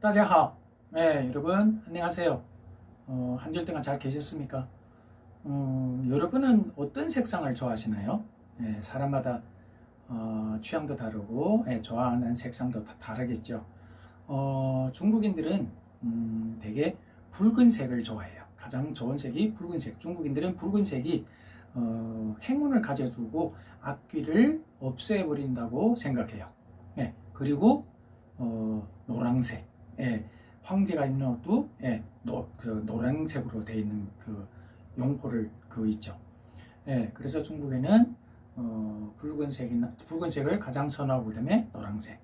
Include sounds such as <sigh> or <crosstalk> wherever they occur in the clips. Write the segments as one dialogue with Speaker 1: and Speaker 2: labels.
Speaker 1: 大家好. 네, 여러분 안녕하세요. 어, 한 주일 동안 잘 계셨습니까? 음, 여러분은 어떤 색상을 좋아하시나요? 네, 사람마다 어, 취향도 다르고 예, 좋아하는 색상도 다 다르겠죠. 어, 중국인들은 음, 되게 붉은색을 좋아해요. 가장 좋은 색이 붉은색. 중국인들은 붉은색이 어, 행운을 가져주고 악귀를 없애버린다고 생각해요. 예, 그리고 어, 노란색. 예, 황제가 입는 옷도 예, 노, 그 노란색으로 되어 있는 그 용포를 그 있죠. 예, 그래서 중국에는 어, 붉은색이나 붉은색을 가장 선호하고 그다음에 노란색.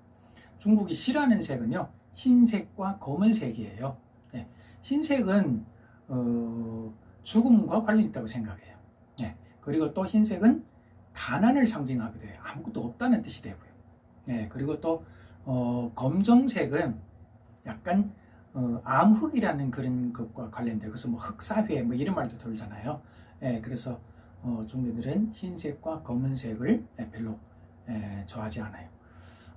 Speaker 1: 중국이 싫어하는 색은요 흰색과 검은색이에요. 예, 흰색은 어, 죽음과 관련 있다고 생각해요. 예, 그리고 또 흰색은 가난을 상징하게 돼요. 아무것도 없다는 뜻이 되고요. 예, 그리고 또 어, 검정색은 약간 어, 암흑이라는 그런 것과 관련돼 그래서 뭐 흑사회 뭐 이런 말도 들잖아요. 예, 그래서 어, 중국인들은 흰색과 검은색을 예, 별로 예, 좋아하지 않아요.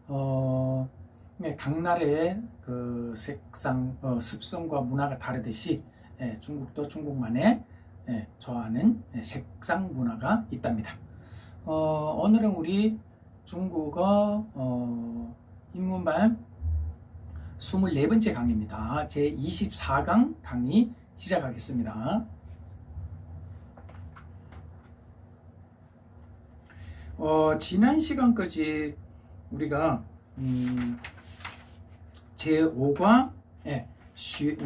Speaker 1: 어, 네, 각 나라의 그 색상, 어, 습성과 문화가 다르듯이 예, 중국도 중국만의 예, 좋아하는 예, 색상 문화가 있답니다. 어, 오늘은 우리 중국어 어, 인문반 24번째 강의입니다. 제 24강 강의 시작하겠습니다. 어, 지난 시간까지 우리가 음, 제 5과 예,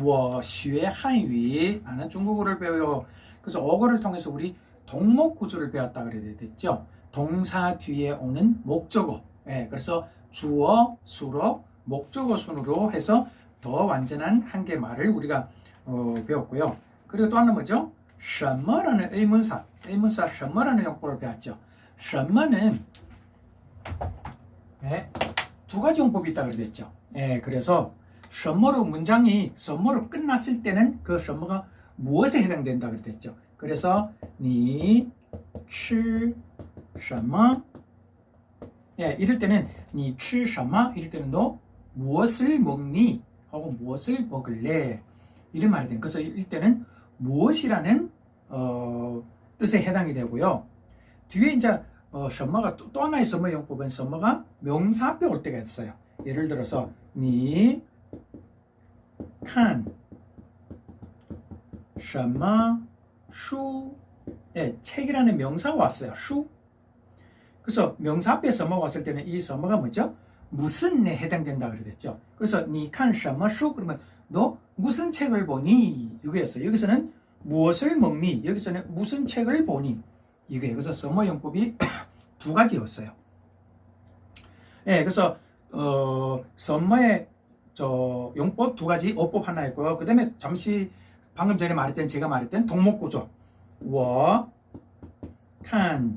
Speaker 1: 我学 한유 나는 중국어를 배워요. 그래서 어거를 통해서 우리 동목 구조를 배웠다 그래야 됐죠. 동사 뒤에 오는 목적어. 예, 그래서 주어, 수로, 목적어 순으로 해서 더 완전한 한개 말을 우리가 어, 배웠고요. 그리고 또 하나 뭐죠? 什么라는 의문사, 의문사 什么라는 용법을 배웠죠. 什么는 네, 두 가지 용법이 있다 그랬죠. 예, 그래서 什么로 문장이 什么로 끝났을 때는 그 什么가 무엇에 해당된다 그랬죠. 그래서 你吃什么 예, 이럴 때는 你吃什么 이럴 때는 너 무엇을 먹니? 하고 무엇을 먹을래? 이런 말이 됩니다. 그래서 일때는 무엇이라는 어, 뜻에 해당이 되고요. 뒤에 이제 어, 셔머가 또, 또 하나의 셔머 용법은 셔머가 명사 앞에 올 때가 있어요. 예를 들어서 니 칸, 셔머, 슈, 예, 책이라는 명사가 왔어요. 슈. 그래서 명사 앞에 셔머가 왔을 때는 이 셔머가 뭐죠? 무슨에 해당된다 그랬죠. 그래서 你看什么书 그러면 너 무슨 책을 보니? 이거였어요. 여기서는 무엇을 먹니? 여기서는 무슨 책을 보니? 이거예요. 그래서 什么 용법이 <coughs> 두 가지였어요. 예, 그래서 어, 什么의 저 용법 두 가지, 어법 하나 있고요. 그다음에 잠시 방금 전에 말했던 제가 말했던 동목 구조. 我看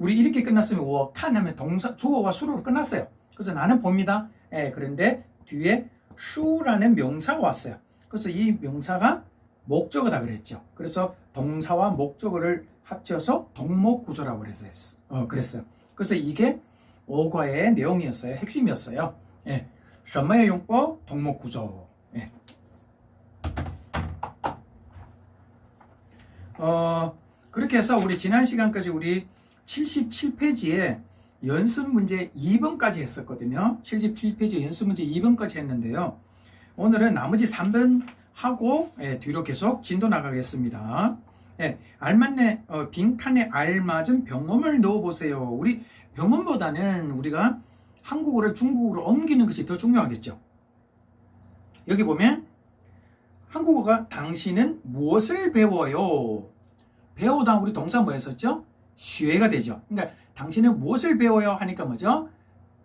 Speaker 1: 우리 이렇게 끝났으면 워, 칸 하면 동사, 주어와 수로로 끝났어요. 그래서 나는 봅니다. 예, 그런데 뒤에 슈라는 명사가 왔어요. 그래서 이 명사가 목적어다 그랬죠. 그래서 동사와 목적어를 합쳐서 동목 구조라고 그래서 어, 그랬어요. 그래서 이게 어과의 내용이었어요. 핵심이었어요. 예. 什么의 용법? 동목 구조. 예. 어, 그렇게 해서 우리 지난 시간까지 우리 77페이지에 연습 문제 2번까지 했었거든요. 77페이지 연습 문제 2번까지 했는데요. 오늘은 나머지 3번 하고 예, 뒤로 계속 진도 나가겠습니다. 예, 알맞네 어, 빈칸에 알맞은 병음을 넣어보세요. 우리 병음보다는 우리가 한국어를 중국어로 옮기는 것이 더 중요하겠죠. 여기 보면 한국어가 당신은 무엇을 배워요? 배우다 우리 동사 뭐였었죠? 시외가 되죠. 그러니까 당신은 무엇을 배워요? 하니까 뭐죠?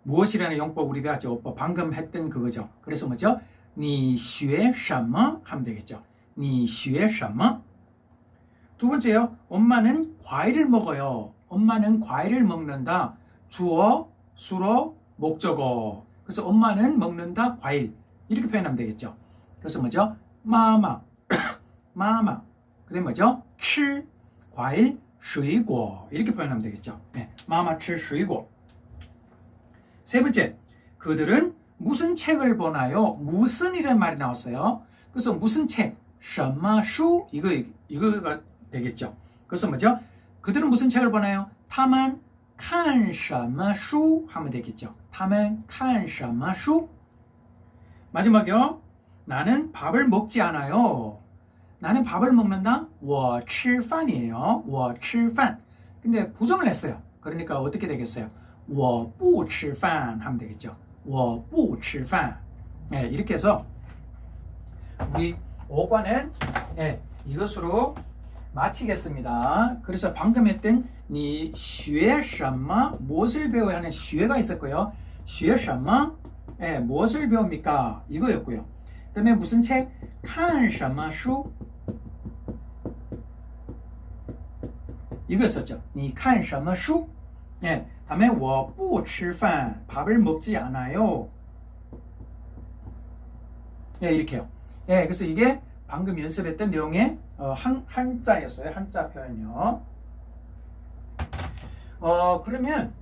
Speaker 1: 무엇이라는 용법 우리 배웠죠. 오빠 방금 했던 그거죠. 그래서 뭐죠? 니 쉬에 샤마 하면 되겠죠. 니 쉬에 샤마. 두 번째요. 엄마는 과일을 먹어요. 엄마는 과일을 먹는다. 주어, 수로, 목적어. 그래서 엄마는 먹는다 과일. 이렇게 표현하면 되겠죠. 그래서 뭐죠? 마마. <coughs> 마마. 그다음 뭐죠? 칠 과일 水果 이렇게 표현하면 되겠죠. 네, 마마 吃水果. 세 번째, 그들은 무슨 책을 보나요? 무슨 이란 말이 나왔어요. 그래서 무슨 책, 什么书 이거 이거가 되겠죠. 그래서 뭐죠? 그들은 무슨 책을 보나요? 他们看什么书 하면 되겠죠. 他们看什么书 마지막이요. 나는 밥을 먹지 않아요. 나는 밥을 먹는다? 我吃饭이에요 我吃饭 근데 부정을 했어요. 그러니까 어떻게 되겠어요? 我不吃饭 하면 되겠죠. 我不吃饭 네, 이렇게 해서 우리 5과는 네, 이것으로 마치겠습니다. 그래서 방금 했던 니学什么 무엇을 배워야 하는 学가 있었고요. 学什么 예, 무엇을 배웁니까? 이거였고요. 그다음에 무슨 책? 看什么书 이거였었죠. 你看什么书 예, 다음에 我不吃饭 밥을 먹지 않아요. 예, 이렇게요. 예, 그래서 이게 방금 연습했던 내용의 어, 한, 한자였어요. 한자 표현이요. 어, 그러면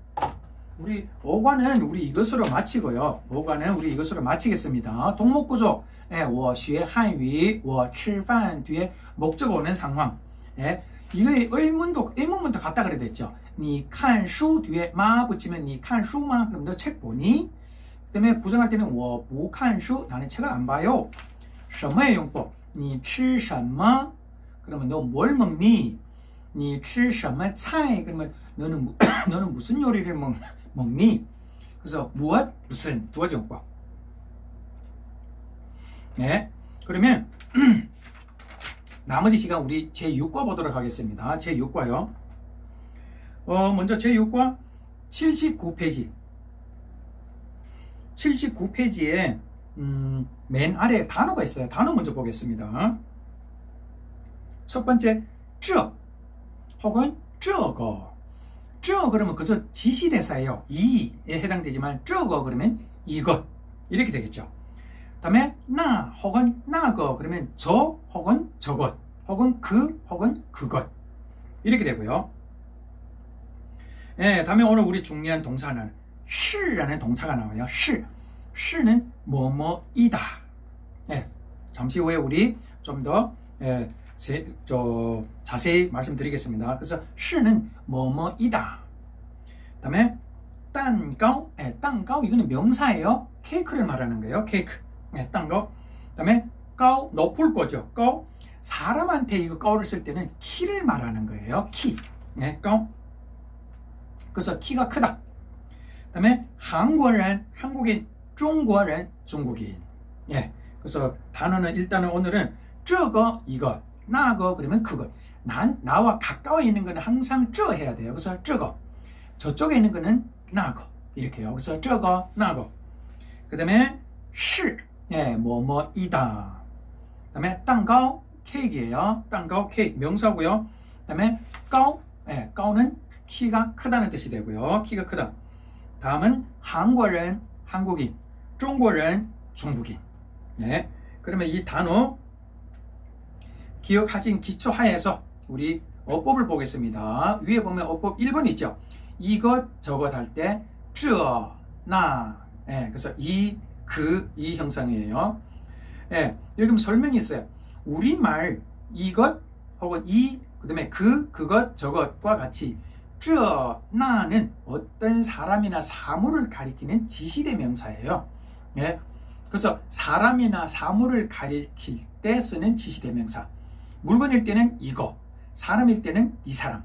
Speaker 1: 우리 5과는 우리 이것으로 마치고요. 5과는 우리 이것으로 마치겠습니다. 동목구조, 예, 我学汉语,我吃饭 뒤에 목적 오는 상황. 예, 이거 의문도 의문문도 같다 그래 됐죠. 你看书 뒤에 마 붙이면 你看书吗? 그럼 너 책 보니? 그다음에 부정할 때는 我不看书 나는 책을 안 봐요. 什么의 용법? 你吃什么? 그러면 너 뭘 먹니? 你吃什么菜? 그러면 너는 무- <coughs> 너는 무슨 요리를 먹, 먹니? 그래서 무엇 무슨 두 가지 용법. 네. 그러면 <clears throat> 나머지 시간 우리 제6과 보도록 하겠습니다. 제6과요. 어, 먼저 제6과 79페이지. 79페이지에 음, 맨 아래 단어가 있어요. 단어 먼저 보겠습니다. 첫 번째, 저 혹은 저거. 저 그러면 그저 지시대사예요. 이에 해당되지만 저거 그러면 이것. 이렇게 되겠죠. 다음에 나 혹은 나거 그러면 저 혹은 저것 혹은 그 혹은 그것 이렇게 되고요. 예, 다음에 오늘 우리 중요한 동사는 시라는 동사가 나와요. 시 시는 뭐뭐이다. 예, 잠시 후에 우리 좀더 예, 제, 저, 자세히 말씀드리겠습니다. 그래서 시는 뭐뭐이다. 다음에 딴가오, 예, 딴가오 이거는 명사예요. 케이크를 말하는 거예요. 케이크. 했던 거. 그다음에 꺼 높을 거죠. 꺼 사람한테 이거 꺼를 쓸 때는 키를 말하는 거예요. 키. 네, 꺼. 그래서 키가 크다. 그다음에 한국인 한국인 중국인 중국인. 예 그래서 단어는 일단은 오늘은 저거 이거 나거 그러면 그거. 난 나와 가까이 있는 거는 항상 저 해야 돼요. 그래서 저거. 저쪽에 있는 거는 나거. 이렇게요. 그래서 저거 나거. 그 다음에 시 예, 뭐뭐이다. 그다음에 땅가오 케이크예요. 땅가오 케이크 명사고요. 그다음에 까오 예, 까오는 키가 크다는 뜻이 되고요. 키가 크다. 다음은 한국인 한국인, 중국인 중국인. 네. 그러면 이 단어 기억하신 기초 하에서 우리 어법을 보겠습니다. 위에 보면 어법 1번 있죠. 이것 저것 할 때 쯔어 나. 예, 그래서 이 그, 이 형상이에요. 예, 여기 보면 설명이 있어요. 우리말 이것 혹은 이, 그 다음에 그, 그것, 저것과 같이 这, 나는 어떤 사람이나 사물을 가리키는 지시대 명사예요. 예. 그래서 사람이나 사물을 가리킬 때 쓰는 지시대 명사. 물건일 때는 이거, 사람일 때는 이 사람.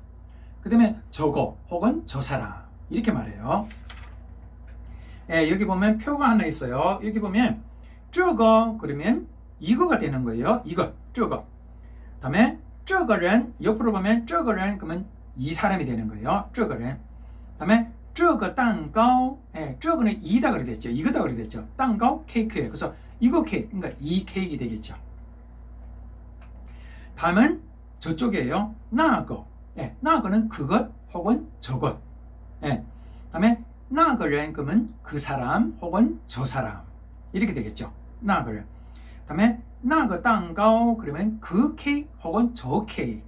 Speaker 1: 그 다음에 저거 혹은 저 사람. 이렇게 말해요. 예, 여기 보면 표가 하나 있어요. 여기 보면 저거 그러면 이거가 되는 거예요. 이거 저거. 다음에 저거는 옆으로 보면 저거는 그러면 이 사람이 되는 거예요. 저거는. 다음에 저거 땅가오 예, 저거는 이다 그래 됐죠. 이거다 그래 됐죠. 땅가오 케이크예요. 그래서 이거 케이크 그러니까 이 케이크 되겠죠. 다음은 저쪽이에요. 나거. 예, 나거는 그것 혹은 저것. 예. 다음에 那个人 그러면 그 사람 혹은 저 사람. 이렇게 되겠죠. 那个人. 다음에 那个蛋糕 그러면 그 케이크 혹은 저 케이크.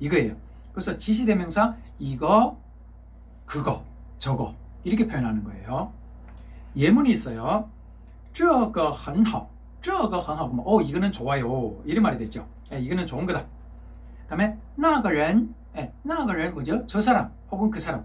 Speaker 1: 이거예요. 그래서 지시대명사 이거, 그거, 저거 이렇게 표현하는 거예요. 예문이 있어요. 这个很好这个很好 그러면 어 이거는 좋아요 이런 말이 됐죠 예, 이거는 좋은 거다 다음에 那个人 예, 那个人 뭐죠 저 사람 혹은 그 사람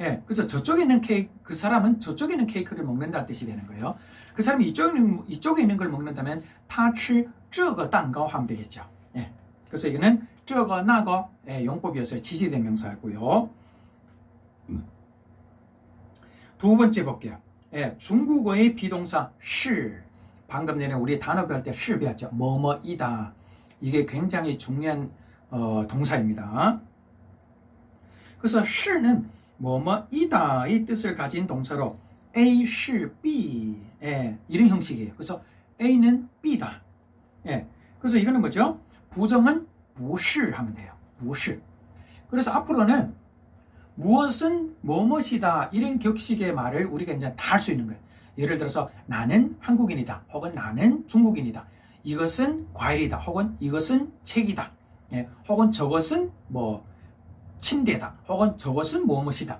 Speaker 1: 예, 그죠. 저쪽에 있는 케이크, 그 사람은 저쪽에 있는 케이크를 먹는다 뜻이 되는 거예요. 그 사람이 이쪽에 있는, 이쪽에 있는 걸 먹는다면, 파츠, 저거, 땅거 하면 되겠죠. 예. 그래서 이거는 저거, 나거, 예, 용법이었어요. 지시대명사였고요. 음. 두 번째 볼게요. 예, 중국어의 비동사, 시. 방금 전에 우리 단어 배울 때 시 배웠죠. 뭐뭐이다. 이게 굉장히 중요한, 어, 동사입니다. 그래서 시는 뭐뭐이다의 뜻을 가진 동사로 A 是 B 예, 이런 형식이에요. 그래서 A는 B다. 예, 그래서 이거는 뭐죠? 부정은 무시 하면 돼요. 무시. 그래서 앞으로는 무엇은 무엇이다 이런 격식의 말을 우리가 이제 다 할 수 있는 거예요. 예를 들어서 나는 한국인이다 혹은 나는 중국인이다. 이것은 과일이다 혹은 이것은 책이다. 예, 혹은 저것은 뭐 침대다 혹은 저것은 뭐뭇이다.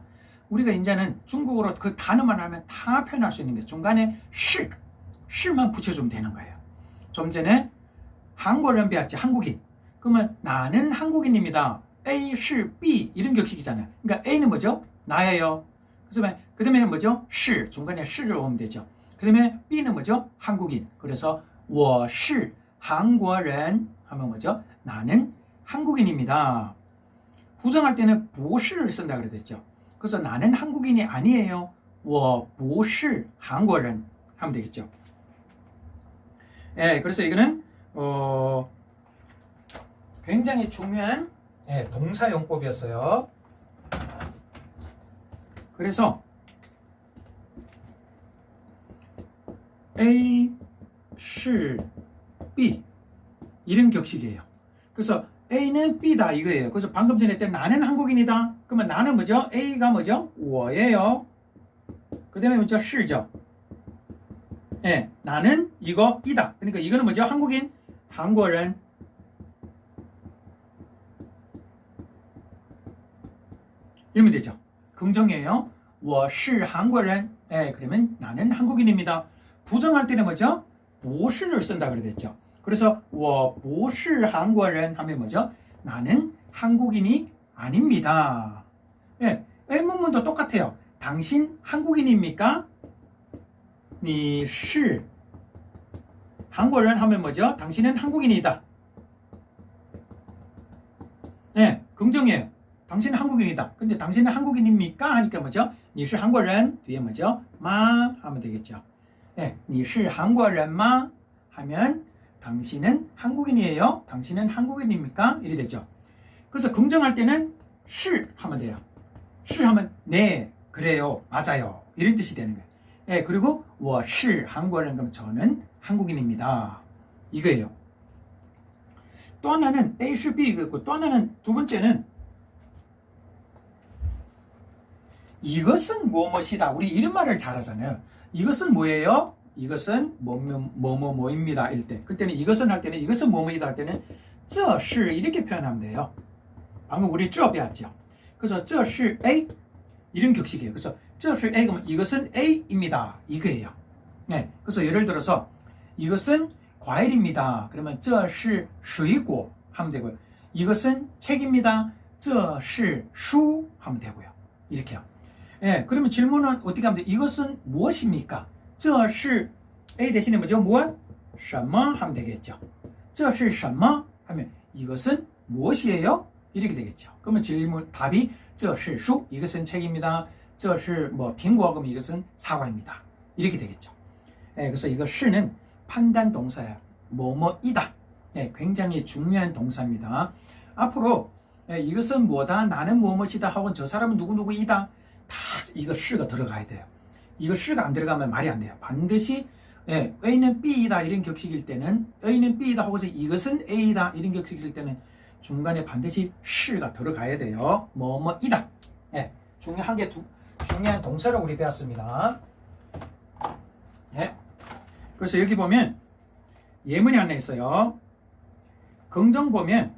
Speaker 1: 우리가 이제는 중국어로 그 단어만 하면 다 표현할 수 있는 게 중간에 시, 시만 붙여주면 되는 거예요. 좀 전에 한국어를 배웠지 한국인. 그러면 나는 한국인입니다. A, 是 B 이런 격식이잖아요. 그러니까 A는 뭐죠? 나예요. 그다음에 그다음에 뭐죠? 是 중간에 是를 오면 되죠. 그다음에 B는 뭐죠? 한국인. 그래서 我是 한국인 하면 뭐죠? 나는 한국인입니다. 부정할 때는 不是를 쓴다 그랬죠. 그래서 나는 한국인이 아니에요. 我不是 한국인 하면 되겠죠. 예, 그래서 이거는 어 굉장히 중요한 예, 동사용법이었어요. 그래서 A, 是 B 이런 격식이에요. 그래서 A는 B다 이거예요. 그래서 방금 전에 했던 나는 한국인이다. 그러면 나는 뭐죠? A가 뭐죠? 我예요. 그 다음에 뭐죠? 是죠. 예, 나는 이거 이다. 그러니까 이거는 뭐죠? 한국인, 한국인. 이러면 되죠. 긍정이에요. 我是 한국인. 예, 그러면 나는 한국인입니다. 부정할 때는 뭐죠? 不是를 쓴다 그랬죠. 그래서 我不是 한국인 하면 뭐죠? 나는 한국인이 아닙니다. 예, 의문문도 똑같아요. 당신 한국인입니까? 你是 한국인 하면 뭐죠? 당신은 한국인이다. 예, 긍정이에요. 당신은 한국인이다. 근데 당신은 한국인입니까? 하니까 뭐죠? 你是 한국인 뒤에 뭐죠? 마 하면 되겠죠. 네, 你是 한국인 마 하면 당신은 한국인이에요? 당신은 한국인입니까? 이래 되죠. 그래서 긍정할 때는 실 하면 돼요. 실 하면 네, 그래요, 맞아요. 이런 뜻이 되는 거예요. 예, 그리고 워실 한국어는 그럼 저는 한국인입니다. 이거예요. 또 하나는 A, should be 이거였고 또 하나는 두 번째는 이것은 무엇이다. 우리 이런 말을 잘하잖아요. 이것은 뭐예요? 이것은 뭐뭐뭐입니다. 일 때. 그때는 이것은 할 때는 이것은 뭐뭐이다 할 때는 这是 이렇게 표현하면 돼요. 방금 우리 这 배웠죠. 그래서 这是 A 이런 격식이에요. 그래서 这是 A 그러면 이것은 A입니다. 이거예요. 네. 그래서 예를 들어서 이것은 과일입니다. 그러면 这是水果 하면 되고요. 이것은 책입니다. 这是书 하면 되고요. 이렇게요. 예, 그러면 질문은 어떻게 하면 돼? 이것은 무엇입니까? 这是 A 대신에 뭐죠? 무엇? 什么 하면 되겠죠. 这是什么 하면 이것은 무엇이에요? 이렇게 되겠죠. 그러면 질문 답이 这是书 이것은 책입니다. 这是뭐苹果 그럼 이것은 사과입니다. 이렇게 되겠죠. 예, 그래서 이거 시는 판단 동사야. 뭐뭐이다. 예, 굉장히 중요한 동사입니다. 앞으로 예, 이것은 뭐다, 나는 무엇이다 하고 저 사람은 누구누구이다. 다 이거 시가 들어가야 돼요. 이거 시가 안 들어가면 말이 안 돼요. 반드시 예, A는 B이다 이런 격식일 때는 A는 B이다 하고서 이것은 A다 이런 격식일 때는 중간에 반드시 시가 들어가야 돼요. 뭐뭐이다. 예, 중요한 게 두, 중요한 동사를 우리 배웠습니다. 예. 그래서 여기 보면 예문이 하나 있어요. 긍정 보면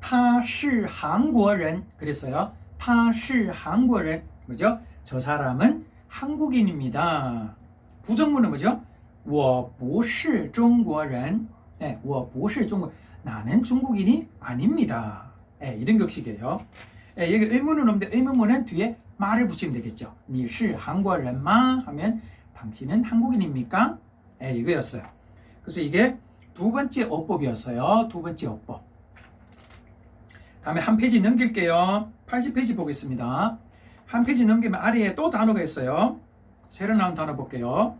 Speaker 1: 他是韩国人 그랬어요. 他是韩国人 뭐죠? 저 사람은 한국인입니다. 부정문은 뭐죠? 我不是中国人. 네, 我不是中国 나는 중국인이 아닙니다. 네, 이런 격식이에요. 네, 여기 의문은 없는데 의문문은 뒤에 말을 붙이면 되겠죠. 你是韩国人吗? 하면 당신은 한국인입니까? 네, 이거였어요. 그래서 이게 두 번째 어법이었어요. 두 번째 어법. 다음에 한 페이지 넘길게요. 80페이지 보겠습니다. 한 페이지 넘기면 아래에 또 단어가 있어요. 새로 나온 단어 볼게요.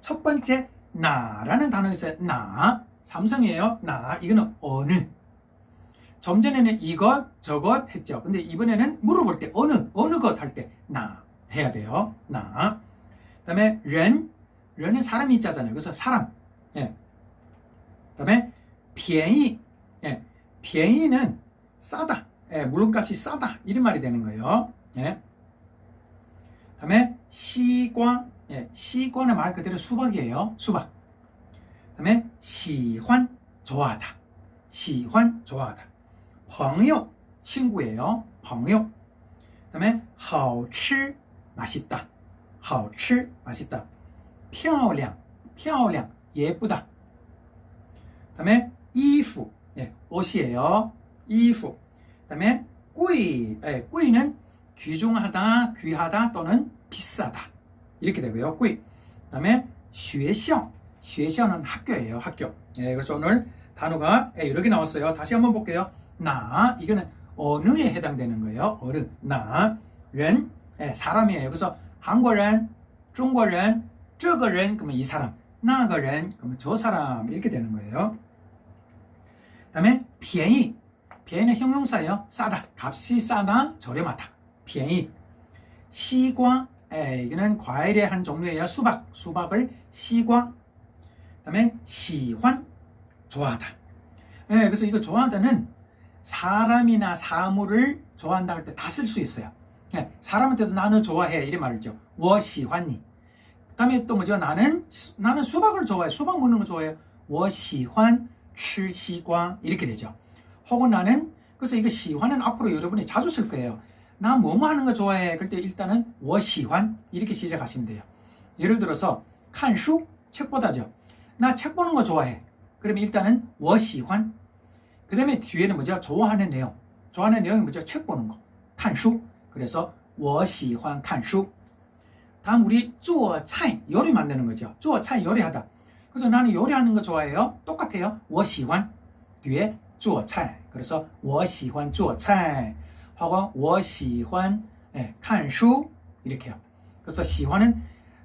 Speaker 1: 첫 번째 나라는 단어 있어요. 나 삼성이에요. 나 이거는 어느. 점 전에는 이것 저것 했죠. 근데 이번에는 물어볼 때 어느 어느 것 할 때 나 해야 돼요. 나. 그다음에 렌 렌은 사람이 있잖아요. 그래서 사람. 예. 그다음에 비행이 예. 비행이는 싸다. 예, 물건값이 싸다. 이런 말이 되는 거예요. 예. 다음에 시과. 예, 시과는 말 그대로 수박이에요. 수박. 다음에 시환 좋아하다. 시환 좋아하다. 朋友 친구예요. 朋友. 그다음에 好吃 맛있다. 好吃 맛있다. 漂亮漂亮 예쁘다. 그다음에 衣服 예, 옷이에요. 衣服. 그다음에 贵 예, 贵는 귀중하다, 귀하다 또는 비싸다 이렇게 되고요. 꾸이. 그다음에 쉐시앙. 쉐시앙은 학교예요. 학교. 예, 그래서 오늘 단어가 예, 이렇게 나왔어요. 다시 한번 볼게요. 나 이거는 어느에 해당되는 거예요. 어느 나, 연 예, 사람이에요. 그래서 한국인, 중국인, 저거인 그러면 이 사람, 나거인 그러면 저 사람 이렇게 되는 거예요. 그다음에 비행이 비행은 형용사예요. 싸다, 값이 싸다, 저렴하다. 비행이 시과 에, 이거는 과일의 한 종류예요. 수박, 수박을 시과 그다음에 시환 좋아하다. 예, 그래서 이거 좋아하다는 사람이나 사물을 좋아한다 할 때 다 쓸 수 있어요. 예, 사람한테도 나는 좋아해 이래 말이죠. 워시환니. 그다음에 또 뭐죠? 나는 나는 수박을 좋아해. 수박 먹는 거 좋아해. 워시환 칠시과 이렇게 되죠. 혹은 나는 그래서 이거 시환은 앞으로 여러분이 자주 쓸 거예요. 나 뭐뭐 하는 거 좋아해. 그때 일단은 워시환 이렇게 시작하시면 돼요. 예를 들어서 칸수 책보다죠. 나 책 보는 거 좋아해. 그러면 일단은 워시환. 그다음에 뒤에는 뭐죠? 좋아하는 내용. 좋아하는 내용이 뭐죠? 책 보는 거. 칸수. 그래서 워시환 칸수. 다음 우리 쪼차이 요리 만드는 거죠. 쪼차이 요리하다. 그래서 나는 요리하는 거 좋아해요. 똑같아요. 워시환 뒤에 쪼차이. 그래서 워시환 쪼차이. 혹은 워시환 예, 칸슈 이렇게요. 그래서 喜欢은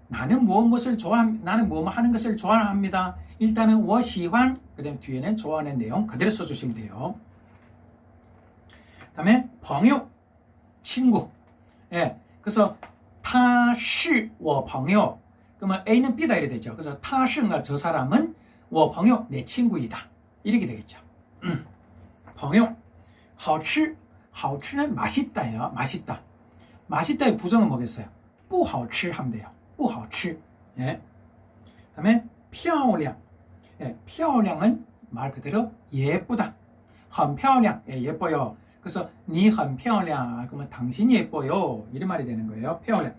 Speaker 1: 나는 무엇을 좋아 나는 무엇 뭐 하는 것을 좋아합니다. 일단은 我喜欢 그다음 뒤에는 좋아하는 내용 그대로 써주시면 돼요. 다음에 朋友 친구 예 그래서 他是我朋友 그러면 A는 B다 이래 되죠. 그래서 타신가 저 사람은 我朋友내 친구이다 이렇게 되겠죠. 음, 방요 好吃 好吃는 맛있다예요. 맛있다. 맛있다의 부정은 뭐겠어요? 不好吃 하면 돼요. 不好吃. 예. 그다음에 漂亮 예, 漂亮은 말 그대로 예쁘다. 很漂亮 예, 예뻐요. 그래서 你很漂亮 그러면 당신 예뻐요. 이런 말이 되는 거예요. 漂亮.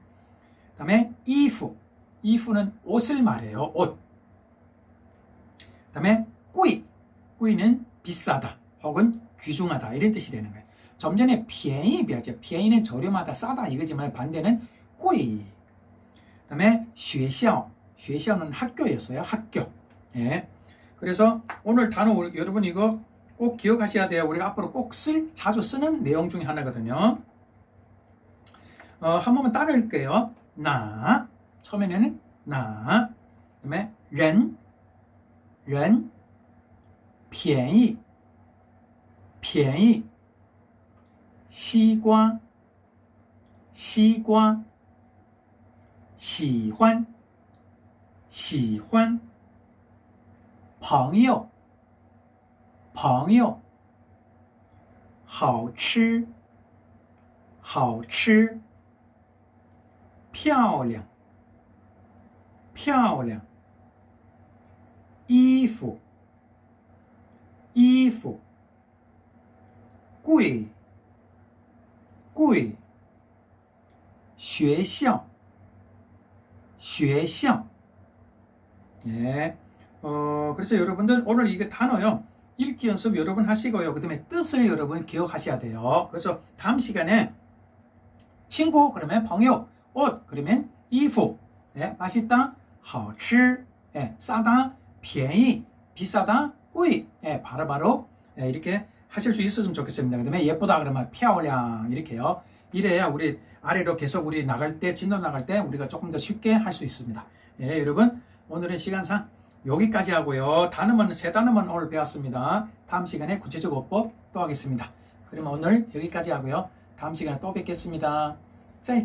Speaker 1: 그다음에 衣服 衣服는 옷을 말해요. 옷. 그다음에 贵 贵는 비싸다 혹은 귀중하다 이런 뜻이 되는 거예요. 점전에 비행이 비하죠. 비행이는 저렴하다, 싸다 이거지만 반대는 꼬이. 그다음에 쉐샤, 쉐샤는 학교였어요. 학교. 예. 그래서 오늘 단어 여러분 이거 꼭 기억하셔야 돼요. 우리가 앞으로 꼭 쓸 자주 쓰는 내용 중에 하나거든요. 어, 한 번만 따를게요. 나 처음에는 나 그다음에 렌, 렌, 비행이, 비행이 西瓜,西瓜,喜欢,喜欢,朋友,朋友好吃好吃漂亮漂亮衣服衣服贵贵学校学校예. 어, 그래서 여러분들 오늘 이게 단어요. 읽기 연습 여러분 하시고요. 그 다음에 뜻을 여러분 기억하셔야 돼요. 그래서 다음 시간에 친구 그러면 朋友, 옷 그러면 衣服, 예, 맛있다, 好吃, 예, 싸다, 便宜, 비싸다, 贵, 예, 바로바로 예, 이렇게 하실 수 있었으면 좋겠습니다. 그 다음에 예쁘다 그러면 피아올량 이렇게요. 이래야 우리 아래로 계속 우리 나갈 때 진도 나갈 때 우리가 조금 더 쉽게 할 수 있습니다. 예, 여러분 오늘은 시간상 여기까지 하고요. 단어만 세 단어만 오늘 배웠습니다. 다음 시간에 구체적 어법 또 하겠습니다. 그러면 오늘 여기까지 하고요. 다음 시간에 또 뵙겠습니다. 짜이